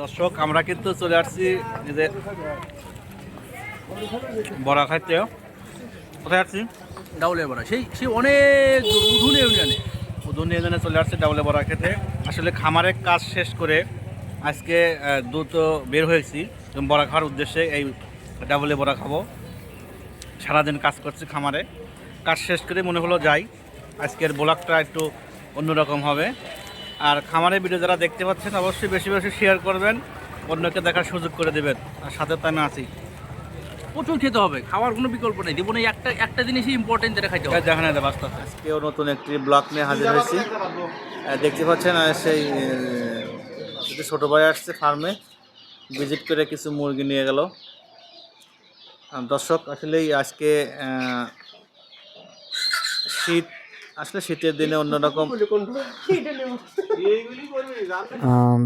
দর্শক আমরা কিন্তু চলে আসছি যে বড়া খাইতে। কোথায় আসছি? ডাউলে বড়া। সেই সেই অনেক উঠুনে ইউনিয়নে উদুনি এজনে চলে আসছে ডাবলে বড়া খেতে। আসলে খামারের কাজ শেষ করে আজকে দ্রুত বের হয়েছি। বড়া খাওয়ার উদ্দেশ্যে এই ডাবলে বড়া খাব। সারাদিন কাজ করছি খামারে। কাজ শেষ করে মনে হলো যাই। আজকের ব্লগটা একটু অন্যরকম হবে। আর খামারের ভিডিও যারা দেখতে পাচ্ছেন অবশ্যই বেশি বেশি শেয়ার করবেন অন্যকে দেখার সুযোগ করে দেবেন। আর সাথে তো আমি আছি। প্রচুর খেতে হবে খাওয়ার কোনো বিকল্প নেই। জীবনে একটা একটা জিনিসই ইম্পর্টেন্ট যেটা খাইতে হবে। দেখা নেই বাস্তব আজকেও নতুন একটি ব্লক নিয়ে হাজির হয়েছি। দেখতে পাচ্ছেন সেই ছোটো ভাই আসছে ফার্মে ভিজিট করে কিছু মুরগি নিয়ে গেল। দর্শক আসলেই আজকে শীত আসলে শীতের দিনে অন্যরকম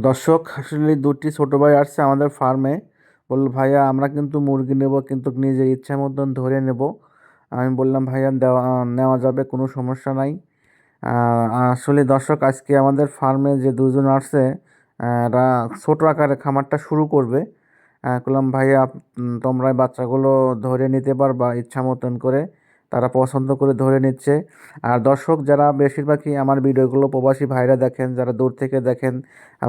দর্শক, আসলে দুটি ছোট ভাই আসছে আমাদের ফার্মে। বলল, ভাইয়া, আমরা কিন্তু মুরগি নেব, কিন্তু নিজের ইচ্ছা মতন ধরে নেব। আমি বললাম, ভাইয়া, দেওয়া নেওয়া যাবে, কোনো সমস্যা নাই। আসলে দর্শক, আজকে আমাদের ফার্মে যে দুজন আসছে এরা ছোট আকারে খামারটা শুরু করবে। বললাম, ভাইয়া তোমরা বাচ্চাগুলো ধরে নিতে পারবা ইচ্ছা মতন করে। তারা পছন্দ করে ধরে নিচ্ছে। আর দর্শক যারা বেশিরভাগই আমার ভিডিওগুলো প্রবাসী ভাইরা দেখেন, যারা দূর থেকে দেখেন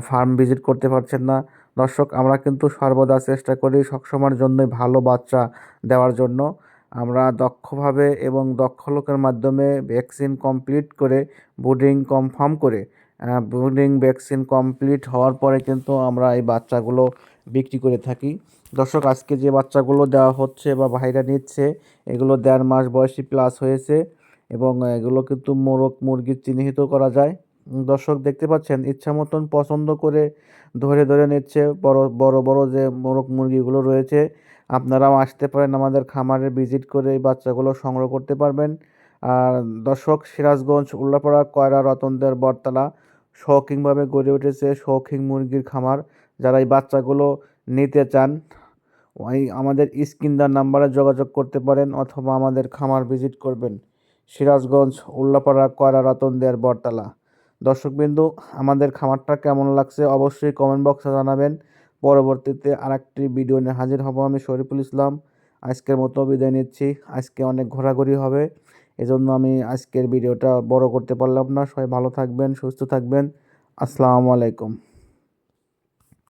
ফার্ম ভিজিট করতে পারছেন না, দর্শক আমরা কিন্তু সর্বদা চেষ্টা করি সবসময়ের জন্যই ভালো বাচ্চা দেওয়ার জন্য। আমরা দক্ষভাবে এবং দক্ষ লোকের মাধ্যমে ভ্যাকসিন কমপ্লিট করে বোর্ডিং কনফার্ম করে বুডিং ভ্যাকসিন কমপ্লিট হওয়ার পরে কিন্তু আমরা এই বাচ্চাগুলো বিক্রি করে থাকি। দর্শক, আজকে যে বাচ্চাগুলো দেওয়া হচ্ছে বা ভাইরা নিচ্ছে, এগুলো দেড় মাস বয়সী প্লাস হয়েছে এবং এগুলো কিন্তু মোরগ মুরগি চিহ্নিত করা যায়। দর্শক, দেখতে পাচ্ছেন, ইচ্ছা মতন পছন্দ করে ধরে ধরে নিচ্ছে বড় বড় বড় যে মোরগ মুরগিগুলো রয়েছে। আপনারাও আসতে পারেন আমাদের খামারে, ভিজিট করে এই বাচ্চাগুলো সংগ্রহ করতে পারবেন। আর দর্শক, সিরাজগঞ্জ, উল্লাপাড়া, কয়রা, রতনদের বটতলা শৌখিনভাবে গড়ে উঠেছে শৌখিন মুরগির খামার। যারা এই বাচ্চাগুলো নিতে চান, ওই আমাদের স্ক্রিনদার নাম্বারে যোগাযোগ করতে পারেন অথবা আমাদের খামার ভিজিট করবেন। সিরাজগঞ্জ, উল্লাপাড়া, কয়রা, রতনদের বটতলা। দর্শকবিন্দু, আমাদের খামারটা কেমন লাগছে অবশ্যই কমেন্ট বক্সে জানাবেন। পরবর্তীতে আরেকটি ভিডিও নিয়ে হাজির হব আমি শরীফুল ইসলাম। আজকের মতো বিদায় নিচ্ছি। আজকে অনেক ঘোরাঘুরি হবে। এজন্য আমি আজকের ভিডিওটা বড় করতে পারলাম না। সবাই ভালো থাকবেন, সুস্থ থাকবেন। আসসালামু আলাইকুম।